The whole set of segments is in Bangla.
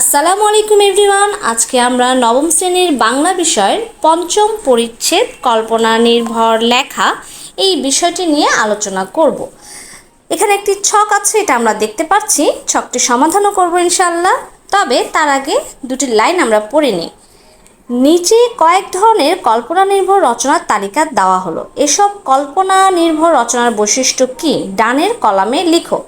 আসসালামু আলাইকুম এভরিওয়ান। আজকে আমরা নবম শ্রেণির বাংলা বিষয়ের পঞ্চম পরিচ্ছেদ কল্পনা নির্ভর লেখা এই বিষয়টি নিয়ে আলোচনা করব। এখানে একটি ছক আছে, এটা আমরা দেখতে পাচ্ছি। ছকটি সমাধানও করব ইনশাল্লাহ তবে তার আগে দুটি লাইন আমরা পড়ে নিই। নিচে কয়েক ধরনের কল্পনা নির্ভর রচনার তালিকা দেওয়া হলো। এসব কল্পনা নির্ভর রচনার বৈশিষ্ট্য কি? ডানের কলামে লিখো।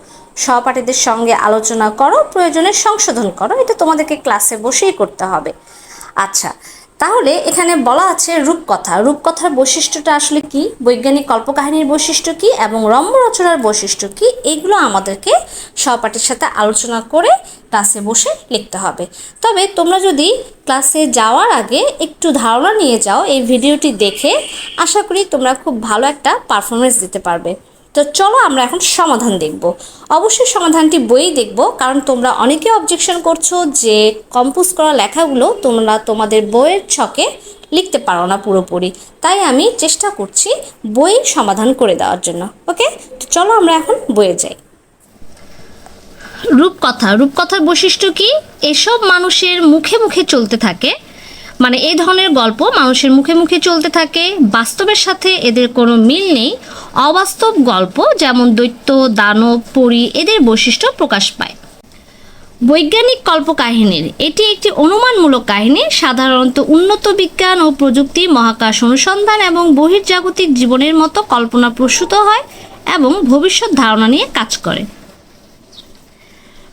সহপাঠীদের সঙ্গে আলোচনা করো, প্রয়োজনে সংশোধন করো। এটা তোমাদেরকে ক্লাসে বসেই করতে হবে। আচ্ছা তাহলে এখানে বলা আছে রূপকথা। রূপকথার বৈশিষ্ট্যটা আসলে কি? বৈজ্ঞানিক কল্পকাহিনীর বৈশিষ্ট্য কি এবং রম্য রচনার বৈশিষ্ট্য কি? এগুলো আমাদেরকে সহপাঠীর সাথে আলোচনা করে ক্লাসে বসে লিখতে হবে। তবে তোমরা যদি ক্লাসে যাওয়ার আগে একটু ধারণা নিয়ে যাও এই ভিডিওটি দেখে, আশা করি তোমরা খুব ভালো একটা পারফরমেন্স দিতে পারবে। তো চলো আমরা এখন সমাধান দেখব। অবশ্যই সমাধানটি বইই দেখব, কারণ তোমরা অনেকে অবজেকশন করছ যে কম্পোজ করা লেখাগুলো তোমরা তোমাদের বইয়ের ছকে লিখতে পারো না পুরোপুরি। তাই আমি চেষ্টা করছি বই সমাধান করে দেওয়ার জন্য, ওকে? তো চলো আমরা এখন বইয়ে যাই। রূপকথা, রূপকথার বৈশিষ্ট্য কি? এসব মানুষের মুখে মুখে চলতে থাকে। মানে এই ধরনের গল্প মানুষের মুখে মুখে চলতে থাকে। বাস্তবের সাথে এদের কোনো মিল নেই। অবাস্তব গল্প যেমন দৈত্য, দানব, পরী এদের বৈশিষ্ট্য প্রকাশ পায়। বৈজ্ঞানিক কল্পকাহিনীর এটি একটি অনুমানমূলক কাহিনী, সাধারণত উন্নত বিজ্ঞান ও প্রযুক্তি, মহাকাশ অনুসন্ধান এবং বহির্জাগতিক জীবনের মতো কল্পনা প্রসূত হয় এবং ভবিষ্যৎ ধারণা নিয়ে কাজ করে।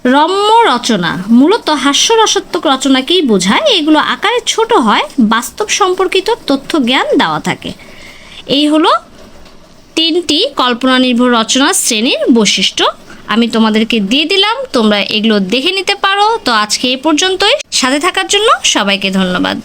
রম্য রচনা, মূলত হাস্যরসাত্মক রচনাকেই বোঝায়। এগুলো আকারে ছোট হয়, বাস্তব সম্পর্কিত তথ্য জ্ঞান দেওয়া থাকে। এই হলো তিনটি কল্পনা নির্ভর রচনা শ্রেণির বৈশিষ্ট্য। আমি তোমাদেরকে দিয়ে দিলাম, তোমরা এগুলো দেখে নিতে পারো। তো আজকে এ পর্যন্তই। সাথে থাকার জন্য সবাইকে ধন্যবাদ।